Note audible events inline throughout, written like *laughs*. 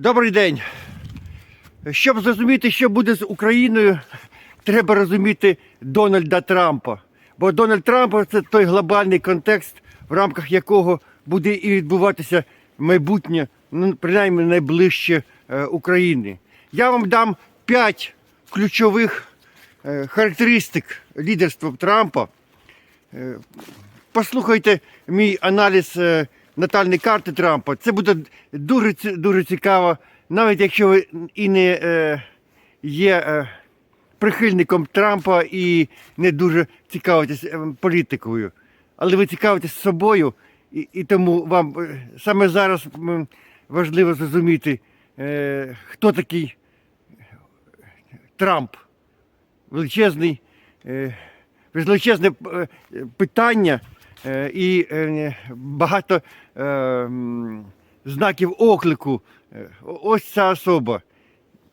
Добрий день. Щоб зрозуміти, що буде з Україною, треба розуміти Дональда Трампа. Бо Дональд Трамп це той глобальний контекст, в рамках якого буде і відбуватися майбутнє, ну, принаймні найближче е, України. Я вам дам п'ять ключових е, характеристик лідерства Трампа. Е, Послухайте мій аналіз натальної карти Трампа. Це буде дуже, дуже цікаво, навіть якщо ви і не е, є е, прихильником Трампа і не дуже цікавитесь е, політикою. Але ви цікавитесь собою, і, і тому вам е, саме зараз важливо зрозуміти, е, хто такий Трамп. Величезний, е, величезне е, питання і е, багато е, знаків оклику. Е, Ось ця особа.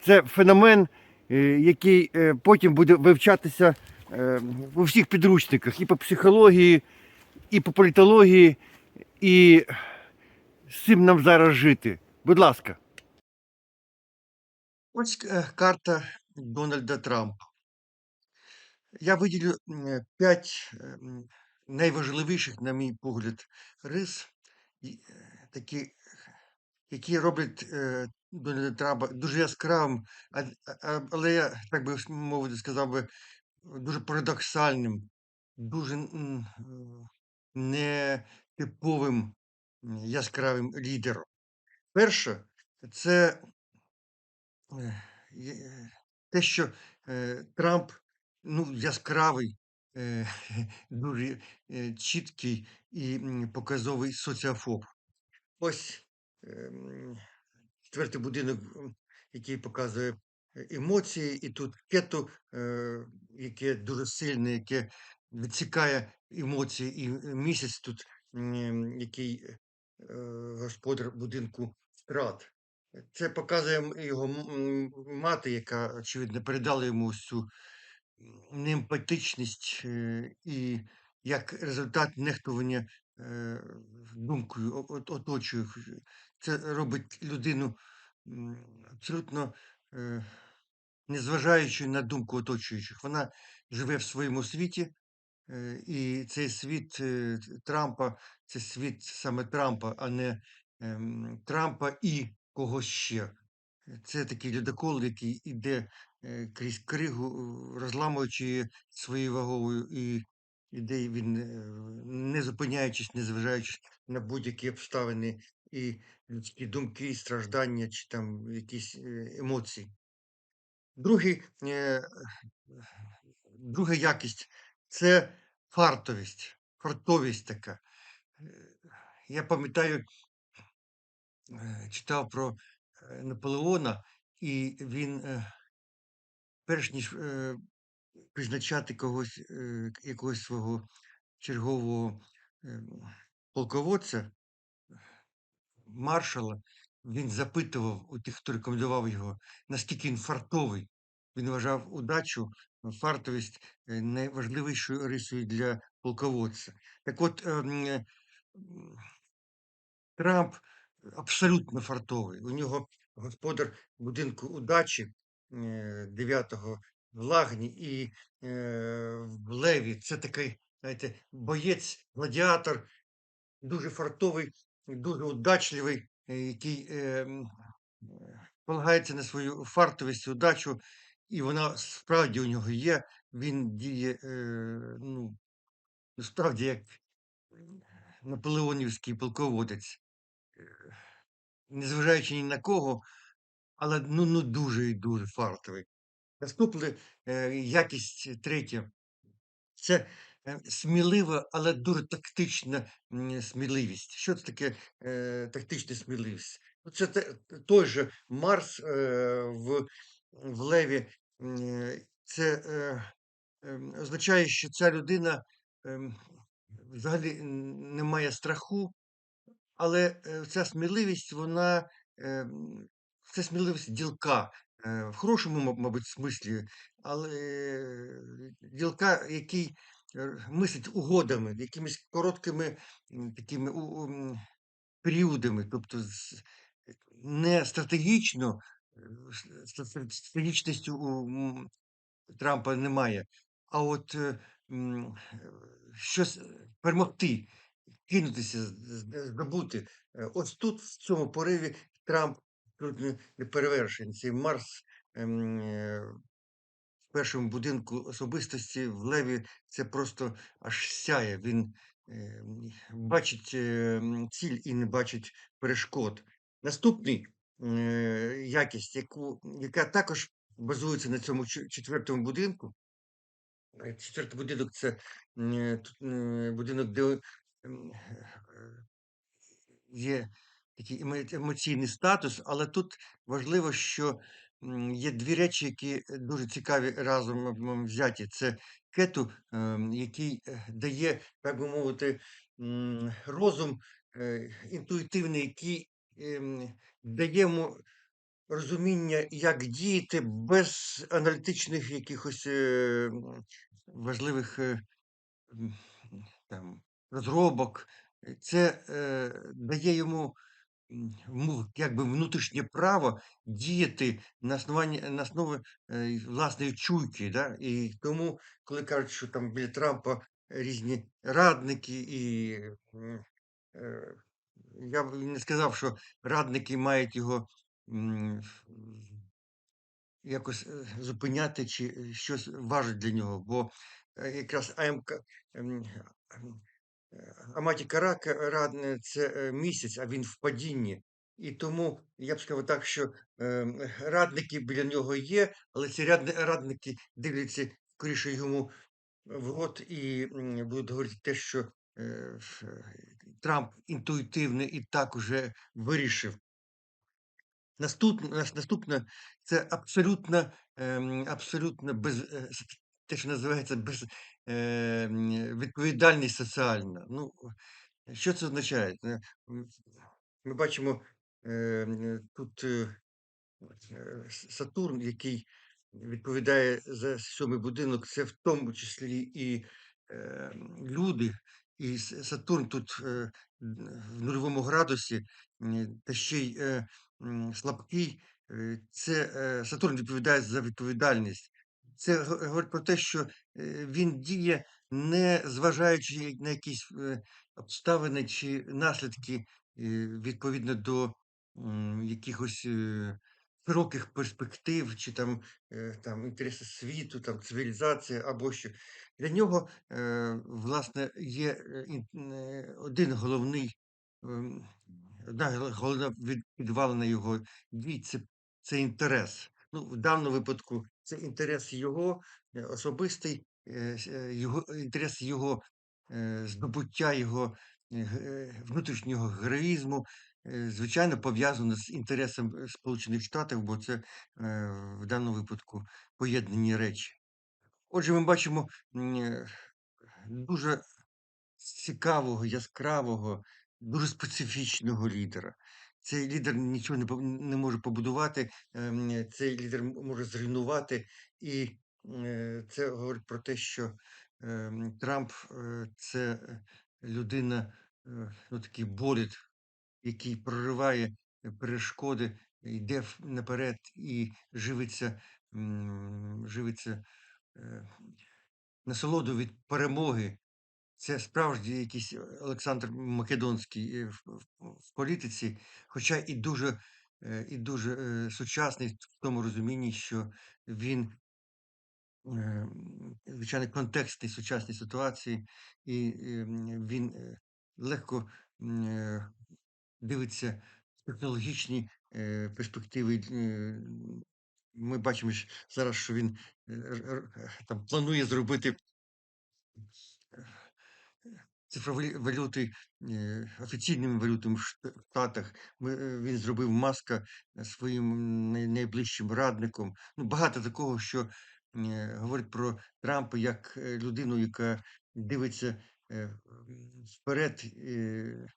Це феномен, е, який е, потім буде вивчатися е, у всіх підручниках і по психології, і по політології, і з цим нам зараз жити. Будь ласка. Ось е, карта Дональда Трампа. Я виділю п'ять е, м, найважливіших, на мій погляд, рис, е, такі, які роблять е, Дональда Трампа дуже яскравим, але я, так би мовити, сказав би, дуже парадоксальним, дуже нетиповим яскравим лідером. Перше, це е, те, що Трамп ну, яскравий, *laughs* дуже е, чіткий і показовий соціофоб. Ось четвертий будинок, який показує емоції, і тут кето, е, яке дуже сильне, яке відсікає емоції, і е, місяць тут, який е, господар будинку втрат. Це показує його мати, яка, очевидно, передала йому цю неемпатичність е, і як результат нехтування е, думкою оточуючих. Це робить людину абсолютно е, незважаючи на думку оточуючих. Вона живе в своєму світі, і цей світ Трампа це світ саме Трампа, а не ем, Трампа і когось ще. Це такий ледокол, який іде е, крізь кригу, е, розламуючи своєю вагою, і іде він, е, не зупиняючись, не зважаючись на будь-які обставини і людські думки, і страждання чи там якісь емоції. Другий, друга якість це фартовість, фартовість така. Я пам'ятаю, читав про Наполеона, і він, е, перш ніж е, призначати когось, е, якогось свого чергового е, полководця, маршала, він запитував у тих, хто рекомендував його, наскільки він фартовий. Він вважав удачу, е, фартовість е, найважливішою рисою для полководця. Так от, ем, е, Трамп абсолютно фартовий. У нього господар будинку удачі 9-го в Лагні і е, в Леві. Це такий, знаєте, боєць, гладіатор, дуже фартовий, дуже удачливий, е, який е, е, полагається на свою фартовість, удачу, і вона справді у нього є. Він діє, е, ну, справді як наполеонівський полководець незважаючи ні на кого, але ну, ну дуже і дуже фартовий. Наступна е, якість третя це е, смілива, але дуже тактична сміливість. Що це таке е, тактична сміливість? Ну, Це той же Марс е, в, в Леві. е, Це е, ем, означає, що ця людина ем, взагалі не має страху, але, е, ця сміливість, вона, ем, це сміливість ділка, е, в хорошому, мабуть, смислі, але е, ділка, який, е, мислить угодами, якимись короткими, такими періодами. Тобто не стратегічно, е, ст ст стратегічності у, Трампа немає, а от, е, е, щось перемогти, кинутися, здобути. Е, ось тут, в цьому пориві, Трамп тут не неперевершений. Цей Марс, ем, е, в першому будинку особистості в Леві це просто аж сяє. Він, ем, бачить, ем, ціль і не бачить перешкод. Наступний, е, якість, яку яка також базується на цьому четвертому будинку. Е, четвертий будинок- це, е, е, будинок, де, е, є такий емоційний статус, але тут важливо, що, є 2 речі, які, дуже цікаві разом взяті. Це Кету, ем, який, е, дає, так би мовити, розум, е, інтуїтивний, який, ем, дає йому розуміння, як діяти без аналітичних якихось, е, важливих, там розробок. Е, це, е, дає йому, якби внутрішнє право діяти на основанні на основі, е, власної чуйки, да. І тому, коли кажуть, що там біля Трампа різні радники і, е, я б не сказав, що радники мають його, м, якось, е, зупиняти чи, щось важить для нього, бо, е, якраз АМК Аматі Карака радник- це, е, місяць, а він в падінні. І тому я б сказав так, що, ем, радники біля нього є, але ці радники дивляться скоріше йому в рот і, будуть говорити те, що, е, Трамп інтуїтивно і так уже вирішив. Наступне наступне- це абсолютно, ем, абсолютно без е, те, що називається без ем, відповідальність соціальна. Ну, що це означає? Е, ми бачимо, тут, е, е, С Сатурн, який відповідає за сьомий будинок, це в тому числі і, люди. І Сатурн тут, е, в нульовому градусі, та ще й, е, слабкий. Е, це, е, Сатурн відповідає за відповідальність. Це говорить про те, що, е, він діє, не зважаючи на якісь, е, обставини чи наслідки, е, відповідно до, якихось, широких перспектив чи там, там інтереси світу, там цивілізація або що. Для нього, власне, є, один головний, одна головна від підвалина його дій- це це інтерес. Ну, в даному випадку це інтерес його, е, особистий, е, е, його інтерес його, здобуття його, внутрішнього героїзму, звичайно, пов'язано з інтересом, Сполучених Штатів, бо це, в даному випадку поєднані речі. Отже, ми бачимо, дуже цікавого, яскравого, дуже специфічного лідера. Цей лідер нічого не не може побудувати, ем, цей лідер може зруйнувати. І, е, це говорить про те, що, ем, Трамп, е, це, людина, е, ну, такий болід, який прориває, перешкоди, йде наперед і живиться, живиться, насолодою від перемоги. Це справжній якийсь Олександр Македонський, е, в в політиці, хоча і дуже, е, і дуже, е, сучасний в тому розумінні, що він звичайно, контекстний сучасній ситуації, і, ем, він, е, легко, е, дивиться технологічні, е, перспективи. Е, ми бачимо зараз, що він, е, там планує зробити цифрові валюти, е, офіційними валютами в Штатах. Е, він зробив Маска своїм найближчим радником. Ну, багато такого, що, е, говорить про Трампа як, е, людину, яка дивиться, е, вперед, е,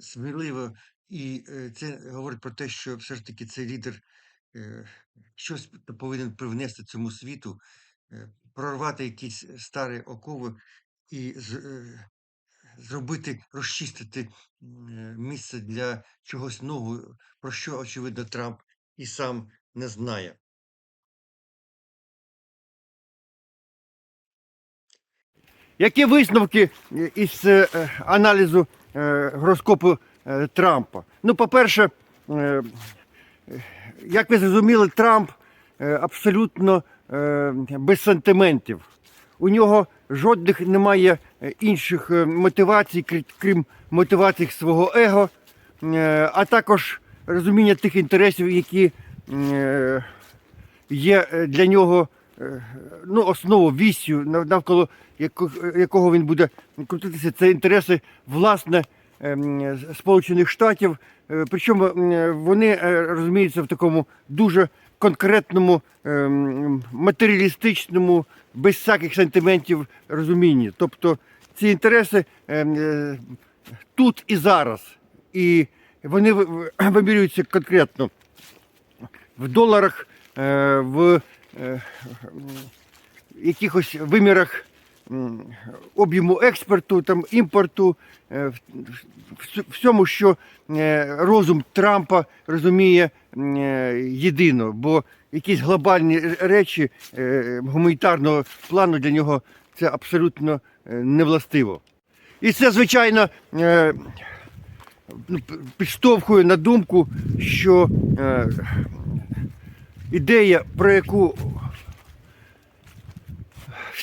сміливо. І, е, це говорить про те, що все ж таки цей лідер, е, щось повинен привнести цьому світу, е, прорвати якісь старі окови і е зробити, розчистити е, місце для чогось нового, про що, очевидно, Трамп і сам не знає. Які висновки е, із е, аналізу гороскопу Трампа? Ну, по-перше, як ви зрозуміли, Трамп абсолютно без сантиментів. У нього жодних немає е, інших е, мотивацій, крім мотивацій свого его, е, а також розуміння тих інтересів, які є для нього ну, основою, вісю, нав- навколо якого він буде крутитися, це інтереси власне ем, Сполучених Штатів. Причому вони розуміються в такому дуже конкретному, ем, матеріалістичному, без всяких сантиментів розумінні. Тобто ці інтереси ем, е, тут і зараз. І вони ви- ви- вимірюються конкретно в доларах, е, в е, якихось вимірах об'єму експорту, там, імпорту, е, всьому, що е, розум Трампа розуміє е, єдино, бо якісь глобальні речі гуманітарного плану для нього це абсолютно невластиво. І це, звичайно, ну, підштовхує на думку, що ідея, про яку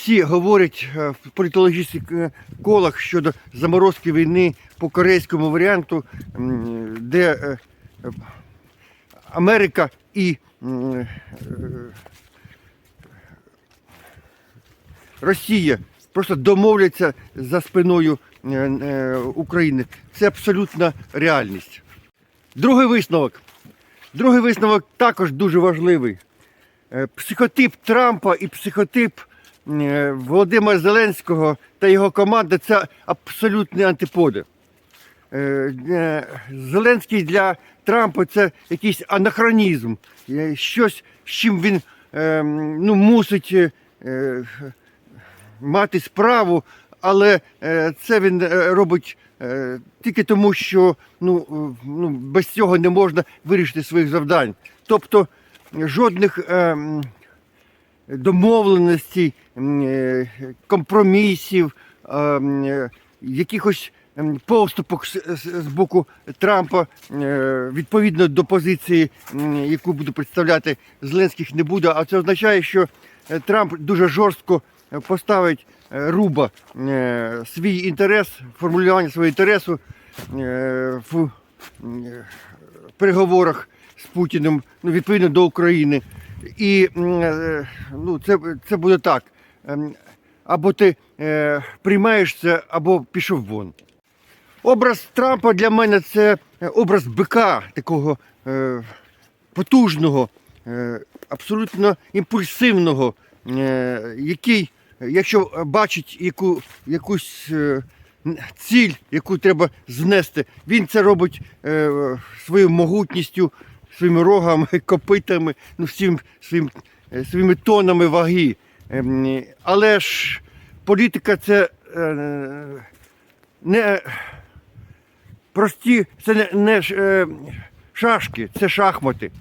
всі говорять е, в політологічних е, колах щодо заморозки війни по корейському варіанту, де е, Америка і Росія просто домовляться за спиною України. Це абсолютна реальність. Другий висновок. Другий висновок також дуже важливий. Психотип Трампа і психотип Володимира Зеленського та його команди це абсолютні антиподи. Е, е, Зеленський для Трампа це якийсь анахронізм, е, щось, з чим він е, ну, мусить е, е, мати справу, але е, це він е, робить е, тільки тому, що ну, е, ну, без цього не можна вирішити своїх завдань. Тобто жодних е, м, домовленостей, компромісів, е, е, якихось поступок з, боку Трампа е, відповідно до позиції, яку буду представляти Зеленських, не буде. А це означає, що Трамп дуже жорстко поставить руба свій інтерес, формулювання свого інтересу в переговорах з Путіним ну, відповідно до України. І е, ну, це, це буде так. Ем, Або ти е, приймаєш це, або пішов вон. Образ Трампа для мене це е, образ бика такого е, потужного, е, абсолютно імпульсивного, е, який, якщо бачить яку, якусь е, ціль, яку треба знести, він це робить е, своєю могутністю, своїми рогами, *laughs* копитами, ну, всім своїм, е, своїми тонами ваги. Ем, Але ж політика це е, не прості, це не, е, шашки, це шахмати.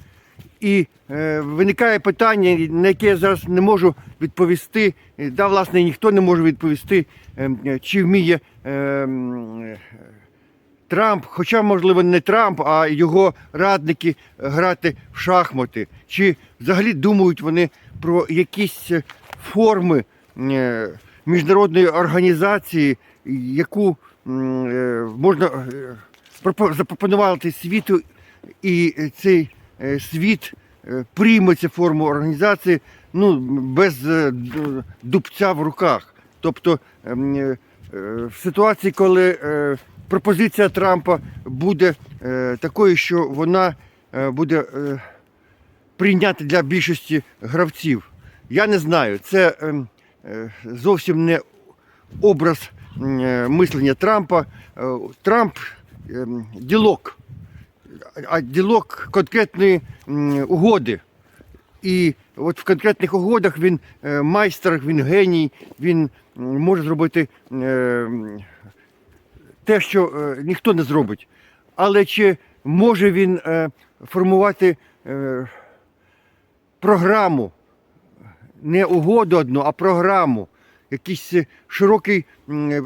І е, виникає питання, на яке я зараз не можу відповісти. Да, власне, ніхто не може відповісти, е, чи вміє е, е, Трамп, хоча, можливо, не Трамп, а його радники грати в шахмати. Чи взагалі думають вони про якісь форми е, міжнародної організації, яку е, можна е, запропонувати світу, і цей світ прийме цю форму організації ну, без дубця в руках. Тобто ем, в ситуації, коли пропозиція Трампа буде е, такою, що вона е, буде е, прийнята для більшості гравців. Я не знаю, це ем, зовсім не образ мислення Трампа. Трамп ем, ділок, а ділок конкретної угоди. І от в конкретних угодах він майстер, він геній, він може зробити те, що е, ніхто не зробить. Але чи може він е, формувати е, програму, не угоду одну, а програму, якийсь широкий,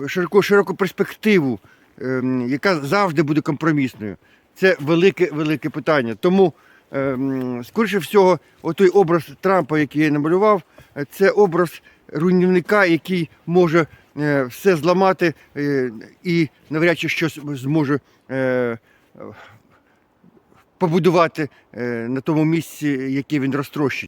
широку, широку перспективу, е, яка завжди буде компромісною. Це велике, велике питання. Тому, е, скоріше всього, отой образ Трампа, який я намалював, е, це образ руйнівника, який може все зламати е, і навряд чи щось зможе е, побудувати е, на тому місці, яке він розтрощить.